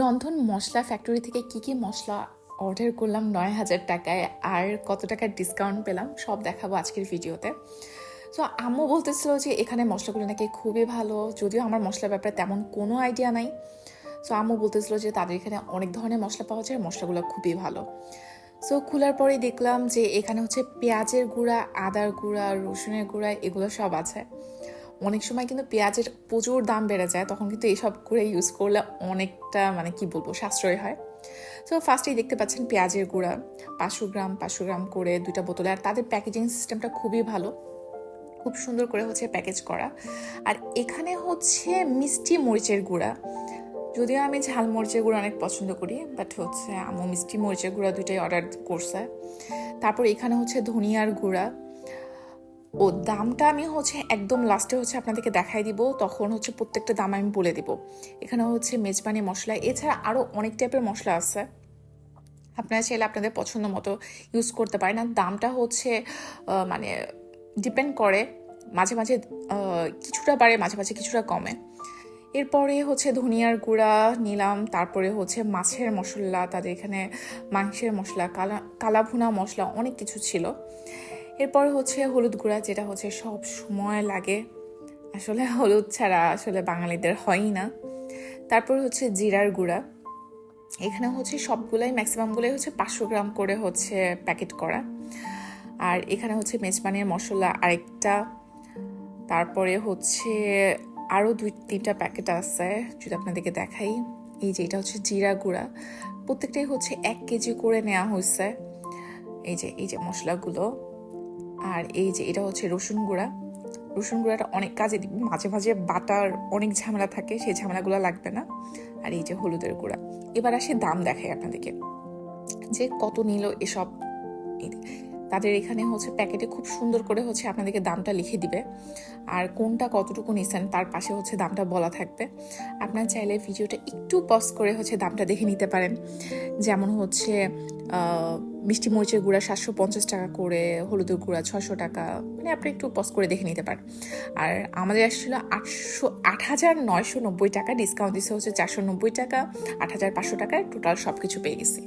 রন্ধন মশলা ফ্যাক্টরি থেকে কি কি মশলা অর্ডার করলাম নয় হাজার টাকায় আর কত টাকার ডিসকাউন্ট পেলাম, সব দেখাবো আজকের ভিডিওতে। তো আম্মু বলতেছিল যে এখানে মশলাগুলো নাকি খুবই ভালো, যদিও আমার মশলার ব্যাপারে তেমন কোনো আইডিয়া নাই। সো আম্মু বলতেছিল যে তাদের এখানে অনেক ধরনের মশলা পাওয়া যায়, মশলাগুলো খুবই ভালো। সো খোলার পরেই দেখলাম যে এখানে হচ্ছে পেঁয়াজের গুঁড়া, আদার গুঁড়া, রসুনের গুঁড়া, এগুলো সব আছে। অনেক সময় কিন্তু পেঁয়াজের প্রচুর দাম বেড়ে যায়, তখন কিন্তু এইসব করে ইউজ করলে অনেকটা মানে কি বলব, সাশ্রয় হয়। তো ফার্স্টেই দেখতে পাচ্ছেন পেঁয়াজের গুঁড়া, পাঁচশো গ্রাম পাঁচশো গ্রাম করে দুইটা বোতলে। আর তাদের প্যাকেজিং সিস্টেমটা খুবই ভালো। খুব সুন্দর করে হচ্ছে প্যাকেজ করা। আর এখানে হচ্ছে মিষ্টি মরিচের গুঁড়া। যদিও আমি ঝাল মরিচের গুঁড়ো অনেক পছন্দ করি বাট হচ্ছে আমু মিষ্টি মরিচের গুঁড়া দুইটাই অর্ডার করছে। তারপর এখানে হচ্ছে ধনিয়ার গুঁড়া। ও দামটা আমি হচ্ছে একদম লাস্টে হচ্ছে আপনাদেরকে দেখাই দিব, তখন হচ্ছে প্রত্যেকটা দাম আমি বলে দিব। এখানে হচ্ছে মেজবানি মশলা, এছাড়া আরও অনেক টাইপের মশলা আছে। আপনারা চাইলে আপনাদের পছন্দ মতো ইউজ করতে পারেন। আর দামটা হচ্ছে মানে ডিপেন্ড করে, মাঝে মাঝে কিছুটা বাড়ে, মাঝে মাঝে কিছুটা কমে। এরপরে হচ্ছে ধনিয়ার গুঁড়া নিলাম, তারপরে হচ্ছে মাছের মশলা, তাদের এখানে মাংসের মশলা, কালা, কালাভুনা মশলা অনেক কিছু ছিল। এরপরে হচ্ছে হলুদ গুঁড়া, যেটা হচ্ছে সব সময় লাগে। আসলে হলুদ ছাড়া আসলে বাঙালিদের হয়ই না। তারপর হচ্ছে জিরার গুঁড়া। এখানে হচ্ছে সবগুলাই ম্যাক্সিমামগুলোই হচ্ছে পাঁচশো গ্রাম করে হচ্ছে প্যাকেট করা। আর এখানে হচ্ছে মেজবানির মশলা আরেকটা। তারপরে হচ্ছে আরও দুই, তিনটা প্যাকেট আছে, যদি আপনাদেরকে দেখাই। এই যে এটা হচ্ছে জিরা গুঁড়া। প্রত্যেকটাই হচ্ছে এক কেজি করে নেওয়া হয়েছে। এই যে এই যে মশলাগুলো। আর এই যে, এটা হচ্ছে রসুন গুঁড়া। রসুন গুঁড়াটা অনেক কাজে দিবি মাঝে মাঝে বাটার অনেক ঝামেলা থাকে, সেই ঝামেলাগুলো লাগবে না। আর এই যে হলুদের গুঁড়া। এবার আসে দাম দেখায় আপনাদেরকে। যে কত নিল এসব। তাদের এখানে হচ্ছে প্যাকেটে খুব সুন্দর করে হচ্ছে আপনাদেরকে দামটা লিখে দিবে। আর কোনটা কতটুকু নিছেন তার পাশে হচ্ছে দামটা বলা থাকবে। আপনার চাইলে ভিডিওটা একটু পজ করে হচ্ছে দামটা দেখে নিতে পারেন। যেমন হচ্ছে মিষ্টি মরিচের গুঁড়া সাতশো পঞ্চাশ টাকা করে, হলুদের গুঁড়া ছশো টাকা মানে আপনি একটু পজ করে দেখে নিতে পারেন। আর আমাদের আসছিল আটশো, আট হাজার নয়শো নব্বই টাকা ডিসকাউন্ট দিচ্ছে হচ্ছে চারশো নব্বই টাকা, আট হাজার পাঁচশো টাকায় টোটাল সব কিছু পেয়ে গেছি।